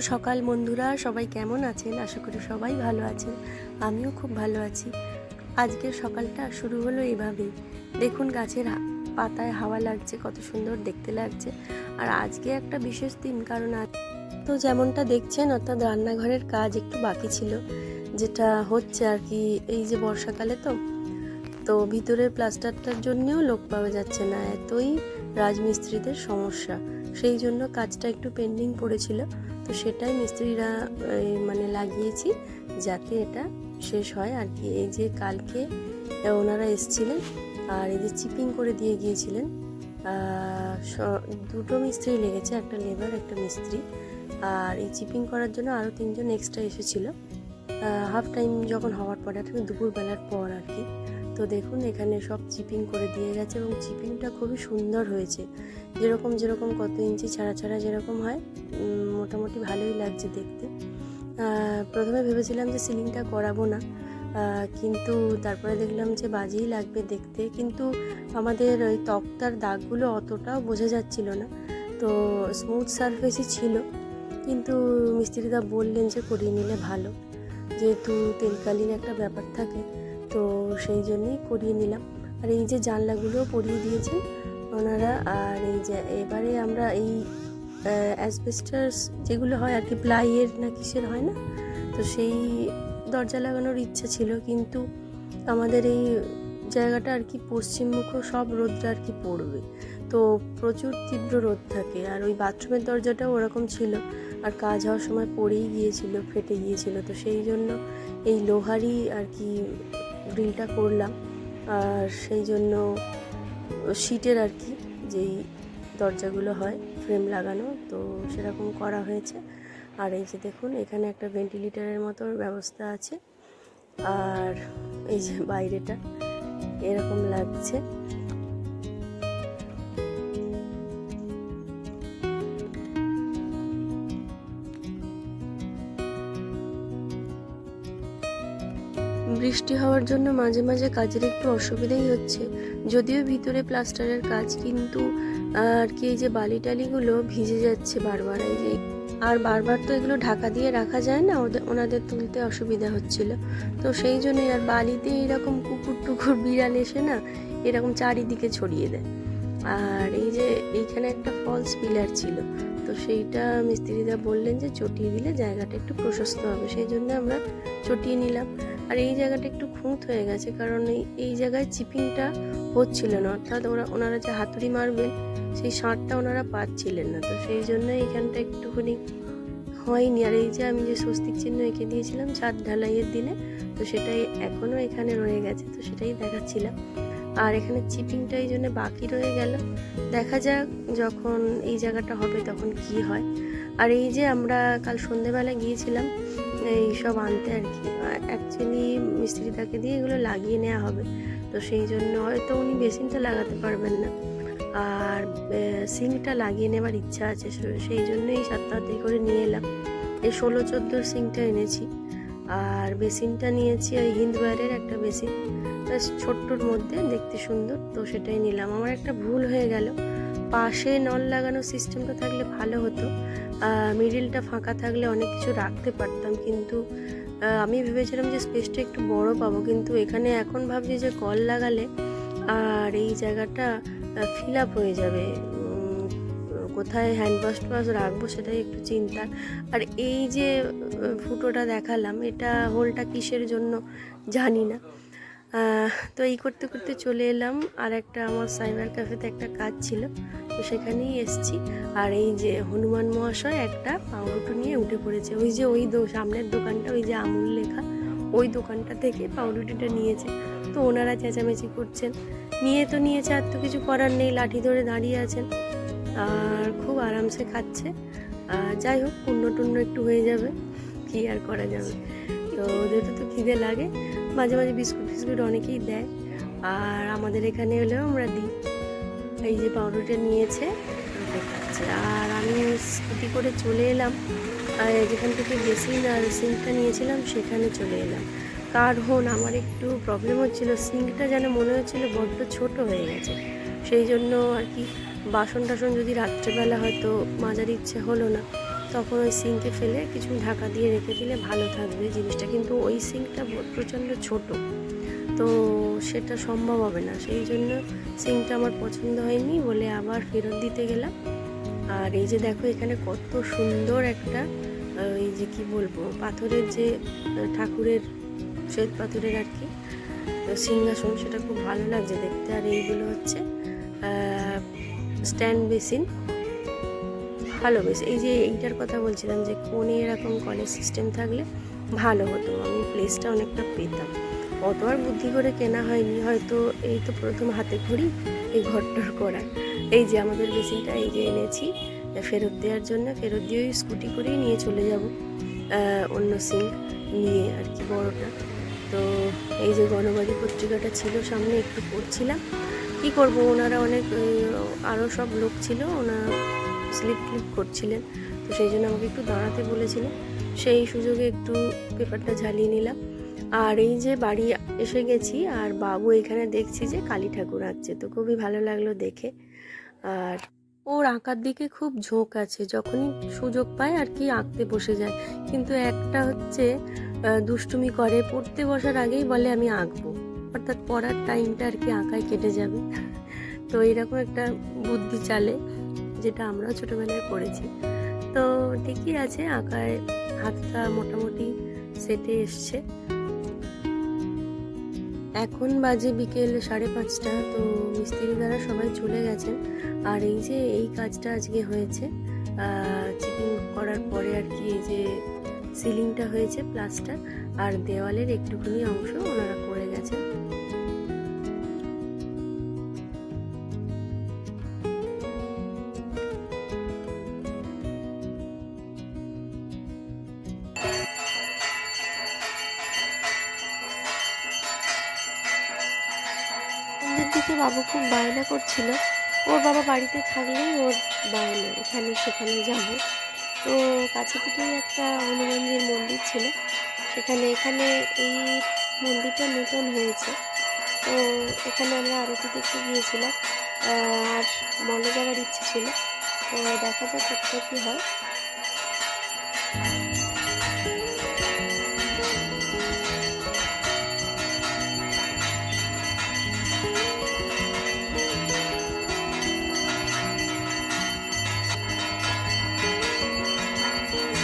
সকাল বন্ধুরা, সবাই কেমন আছেন? আশা করি সবাই ভালো আছেন। আমিও খুব ভালো আছি। আজকের সকালটা শুরু হলো এইভাবেই দেখুন গাছের পাতায় হাওয়া লাগছে, কত সুন্দর দেখতে লাগছে। আর আজকে একটা বিশেষ দিন, কারণ আজ তো যেমনটা দেখছেন, অর্থাৎ রান্নাঘরের কাজ একটু বাকি ছিল, যেটা হচ্ছে আর কি এই যে বর্ষাকালে তো। তো ভিতরের প্লাস্টারটার জন্যেও লোক পাওয়া যাচ্ছে না, এতই রাজমিস্ত্রিদের সমস্যা। সেই জন্য কাজটা একটু পেন্ডিং পড়েছিল। তো সেটাই মিস্ত্রিরা মানে লাগিয়েছি যাতে এটা শেষ হয়। আর কি, এই যে কালকে ওনারা এসছিলেন আর এই যে চিপিং করে দিয়ে গিয়েছিলেন দুটো মিস্ত্রি লেগেছে, একটা লেবার, একটা মিস্ত্রি। আর এই চিপিং করার জন্য আরও তিনজন এক্সট্রা এসেছিল। হাফ টাইম যখন হওয়ার পরে আর দুপুরবেলার পর আর কি। তো দেখুন, এখানে সব চিপিং করে দিয়ে গেছে এবং চিপিংটা খুবই সুন্দর হয়েছে। যেরকম যেরকম কত ইঞ্চি ছাড়া ছাড়া যেরকম হয় মোটামুটি ভালোই লাগছে দেখতে। প্রথমে ভেবেছিলাম যে সিলিংটা করাবো না কিন্তু তারপরে দেখলাম যে বাজেই লাগবে দেখতে, কিন্তু আমাদের ওই তক্তার দাগগুলো অতটাও বোঝা যাচ্ছিল না। তো স্মুথ সারফেসই ছিল, কিন্তু মিস্ত্রিদা বললেন যে করিয়ে নিলে ভালো। যেহেতু তেলকালির একটা ব্যাপার থাকে, তো সেই জন্যই করিয়ে নিলাম। আর এই যে জানলাগুলোও পরিয়ে দিয়েছেন ওনারা, আর এই যে এবারে আমরা এই অ্যাসবেস্টার্স যেগুলো হয় আর কি, প্লাইয়ের না কিসের হয় না, তো সেই দরজা লাগানোর ইচ্ছা ছিল, কিন্তু আমাদের এই জায়গাটা আর কি পশ্চিমমুখ সব রোদটা আর কি পড়বে। তো প্রচুর তীব্র রোদ থাকে, আর ওই বাথরুমের দরজাটাও ওরকম ছিল, আর কাজ হওয়ার সময় পড়েই গিয়েছিল, ফেটে গিয়েছিল, তো সেই জন্য এই লোহারই আর কি গ্রিলটা করলাম, আর সেই জন্য শীটের আর কি, যেই দরজাগুলো হয় ফ্রেম লাগানো, তো সেরকম করা হয়েছে। আর এই যে দেখুন, এখানে একটা ভেন্টিলেটারের মতো ব্যবস্থা আছে। আর এই যে বাইরেটা, এরকম লাগছে। বৃষ্টি হওয়ার জন্য মাঝে মাঝে কাজের একটু অসুবিধাই হচ্ছে। যদিও ভিতরে প্লাস্টারের কাজ, কিন্তু আর কি এই যে বালি টালিগুলো ভিজে যাচ্ছে বারবার, এই যে আর বারবার তো এগুলো ঢাকা দিয়ে রাখা যায় না ওদের ওনাদের তুলতে অসুবিধা হচ্ছিল। তো সেই জন্যই আর বালিতে এরকম কুকুর টুকুর বিড়াল এসে না এরকম চারিদিকে ছড়িয়ে দেয়। আর এই যে এইখানে একটা ফলস পিলার ছিল, তো সেইটা মিস্ত্রিরা বললেন যে চটিয়ে দিলে জায়গাটা একটু প্রশস্ত হবে, সেই জন্য আমরা চটিয়ে নিলাম। আর এই জায়গাটা একটু খুঁত হয়ে গেছে, কারণ এই জায়গায় চিপিংটা হচ্ছিল না। অর্থাৎ ওরা, ওনারা যে হাতুড়ি মারবেন, সেই সাঁটটা ওনারা পাচ্ছিলেন না। তো সেই জন্য এইখানটা একটুখানি হয়নি। আর এই যে আমি যে স্বস্তিক চিহ্ন এঁকে দিয়েছিলাম ছাদ ঢালাইয়ের দিনে, তো সেটাই এখনও এখানে রয়ে গেছে, তো সেটাই দেখাচ্ছিলাম। আর এখানে চিপিংটা এই জন্য বাকি রয়ে গেল। দেখা যাক যখন এই জায়গাটা হবে তখন কি হয়। আর এই যে আমরা কাল সন্ধেবেলা গিয়েছিলাম এই সব আনতে আর কি। অ্যাকচুয়ালি মিস্ত্রিদাকে দিয়ে এগুলো লাগিয়ে নেওয়া হবে। তো সেই জন্য হয়তো উনি বেসিনটা লাগাতে পারবেন না। আর সিঙ্কটা লাগিয়ে নেবার ইচ্ছা আছে। সেই জন্যই সাত তাড়াতাড়ি করে নিয়ে এলাম। এই ষোলো, চোদ্দোর সিঙ্কটা এনেছি। আর বেসিনটা নিয়েছি ওই হিন্দওয়ারের একটা বেসিন। ছোট্টর মধ্যে, দেখতে সুন্দর। তো সেটাই নিলাম। আমার একটা ভুল হয়ে গেল। পাশে নল লাগানোর সিস্টেমটা থাকলে ভালো হতো। মিডিলটা ফাঁকা থাকলে অনেক কিছু রাখতে পারতাম, কিন্তু আমি ভেবেছিলাম যে স্পেসটা একটু বড় পাবো, কিন্তু এখানে এখন ভাবছি যে কল লাগালে আর এই জায়গাটা ফিল আপ হয়ে যাবে। কোথায় হ্যান্ড ওয়াশ টওয়াশ রাখব সেটাই একটু চিন্তা। আর এই যে ফুটোটা দেখালাম, এটা হোলটা কিসের জন্য জানি না। তো এই করতে করতে চলে এলাম। আর একটা আমার সাইবার ক্যাফেতে একটা কাজ ছিল, তো সেখানেই এসছি। আর এই যে হনুমান মহাশয় একটা পাউরুটি নিয়ে উঠে পড়েছে। ওই যে ওই সামনের দোকানটা, ওই যে আমুল লেখা, ওই দোকানটা থেকে পাউরুটিটা নিয়েছে। তো ওনারা চেঁচামেচি করছেন। নিয়ে তো নিয়েছে, আর তো কিছু করার নেই, লাঠি ধরে দাঁড়িয়ে আছেন। আর খুব আরামসে খাচ্ছে। যাই হোক পুণ্য টুণ্য একটু হয়ে যাবে, কি আর করা যাবে? তো ওদের তো খিদে লাগে। মাঝে মাঝে বিস্কুট ফিস্কুট অনেকেই দেয়। আর আমাদের এখানে হলেও আমরা দিই। এই যে পাউরুটি নিয়েছে আর আমি স্কুটি করে চলে এলাম। আর যেখান থেকে বেসিন আর সিঙ্কটা নিয়েছিলাম, সেখানে চলে এলাম। কারণ আমার একটু প্রবলেম হচ্ছিল, সিঙ্কটা যেন মনে হচ্ছিল বড্ড ছোট হয়ে গেছে। সেই জন্য আর কি বাসন টাসন যদি রাত্রেবেলা হয়তো মাজার ইচ্ছে হলো না তখন ওই সিঙ্কে ফেলে কিছু ঢাকা দিয়ে রেখে দিলে ভালো থাকবে জিনিসটা। কিন্তু ওই সিঙ্কটা প্রচণ্ড ছোট, তো সেটা সম্ভব হবে না। সেই জন্য সিঙ্কটা আমার পছন্দ হয়নি বলে আবার ফেরত দিতে গেলাম। আর এই যে দেখো এখানে কত সুন্দর একটা এই যে কি বলব, পাথরের যে ঠাকুরের, শ্বেত পাথরের আর কি সিংহাসন, সেটা খুব ভালো লাগছে দেখতে। আর এইগুলো হচ্ছে স্ট্যান্ড বেসিন। ভালো বেশ এই যে এইটার কথা বলছিলাম যে কোণে এরকম কলেজ সিস্টেম থাকলে ভালো হতো। আমি প্লেসটা অনেকটা পেতাম। অত আর বুদ্ধি করে কেনা হয়নি। হয়তো এই তো প্রথম হাতে খড়ি, এই ঘরটার করা এই যে আমাদের বেসিনটা এই যে এনেছি, ফেরত দেওয়ার জন্য, ফেরত দিয়ে ওই স্কুটি করেই নিয়ে চলে যাব অন্য সিং নিয়ে আর কি বড়টা। তো এই যে গণবাড়ি পত্রিকাটা ছিল, সামনে একটু পড়ছিলাম কি করব? ওনারা অনেক আরও সব লোক ছিল। ওনারা স্লিপ ক্লিপ করছিলেন। তো সেই জন্য আমাকে একটু দাঁড়াতে বলেছিলেন সেই সুযোগে একটু পেপারটা ঝালিয়ে নিলাম। আর এই যে বাড়ি এসে গেছি, আর বাবু এখানে দেখছি যে কালী ঠাকুর আঁকছে, তো খুবই ভালো লাগল দেখে। আর ওর আঁকার দিকে খুব ঝোঁক আছে, যখনই সুযোগ পায় আর কি আঁকতে বসে যায়। কিন্তু একটা হচ্ছে দুষ্টুমি করে, পড়তে বসার আগেই বলে আমি আঁকবো। অর্থাৎ পড়ার টাইমটা আর কি আঁকায় কেটে যাবে। তো এরকম একটা বুদ্ধি চালে। যেটা আমরাও ছোটোবেলায় করেছি তো ঠিকই আছে, আঁকায় হাতটা মোটামুটি সেটে এসছে। এখন বাজে বিকেল সাড়ে পাঁচটা, তো মিস্ত্রি দ্বারা সবাই চলে গেছেন। আর এই যে এই কাজটা আজকে হয়েছে চিপিং করার পরে আর কি এই যে সিলিংটা হয়েছে প্লাস্টার আর দেওয়ালের একটুখানি অংশ ওনারা দিকে বাবু খুব বায়না করছিল। ওর বাবা বাড়িতে থাকলেই ওর বায়না, এখানে সেখানে যাব। তো কাছে পিঠেই একটা হনুমানজির মন্দির ছিল। সেখানে, এখানে এই মন্দিরটা নতুন হয়েছে। তো এখানে আমরা আরতি দেখতে গিয়েছিলাম। আর মলে যাওয়ার ইচ্ছে ছিল। তো দেখা যাক কতটা কী হয়।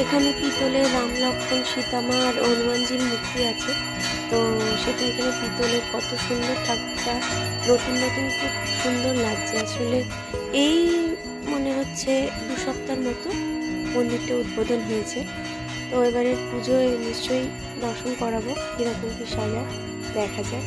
এখানে পিতলে রাম লক্ষ্মণ সীতামা আর হনুমানজির মূর্তি আছে। তো সেটা এখানে পিতলে কত সুন্দর ঠাকুরটা, নতুন নতুন খুব সুন্দর লাগছে। আসলে এই মনে হচ্ছে দু সপ্তাহের মতো মন্দিরটা উদ্বোধন হয়েছে। তো এবারের পুজোয় নিশ্চয়ই দর্শন করাবো, কীরকম কী সাজা দেখা যায়।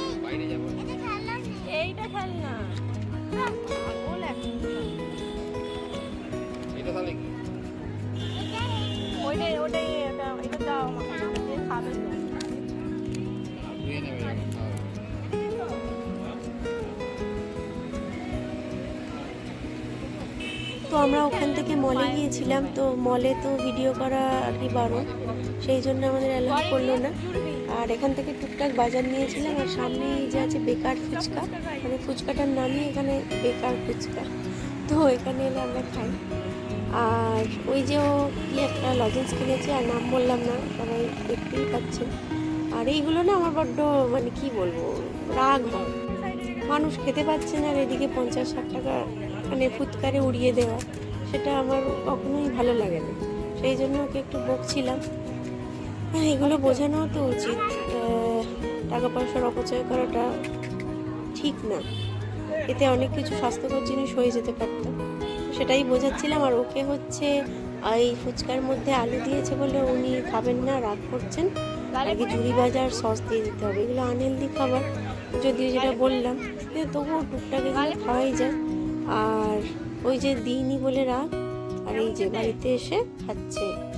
তো আমরা ওখান থেকে মলে গিয়েছিলাম, তো মলে তো ভিডিও করা আর কি বারণ সেই জন্য আমাদের অ্যালাউ করল না। আর এখান থেকে টুকটাক বাজার নিয়েছিলাম আর সামনে এই যে আছে বেকার ফুচকা। মানে ফুচকাটার নামই এখানে বেকার ফুচকা। তো এখানে এলে আমরা খাই। আর ওই যে ও কি একটা লজেন্স কিনেছে, আর নাম বললাম না, সবাই দেখতেই পাচ্ছে আর এইগুলো না আমার বড্ড মানে কি বলব, রাগ হয়। মানুষ খেতে পাচ্ছে না আর এদিকে পঞ্চাশ ষাট টাকা মানে ফুৎকারে উড়িয়ে দেওয়া। সেটা আমার কখনোই ভালো লাগে না। সেই জন্য ওকে একটু বকছিলাম। হ্যাঁ এগুলো বোঝানো তো উচিত। টাকা পয়সার অপচয় করাটা ঠিক না। এতে অনেক কিছু স্বাস্থ্যকর জিনিস হয়ে যেতে পারত। সেটাই বোঝাচ্ছিলাম। আর ওকে হচ্ছে এই ফুচকার মধ্যে আলু দিয়েছে বলে উনি খাবেন না রাগ করছেন। আর কি ঝুড়ি ভাজার সস দিয়ে দিতে হবে। এগুলো আনহেলদি খাবার। যদিও যেটা বললাম কিন্তু তবুও টুকটাক এগুলো খাওয়াই যায়। আর ওই যে দিইনি বলে রাগ আর এই যে বাড়িতে এসে খাচ্ছে।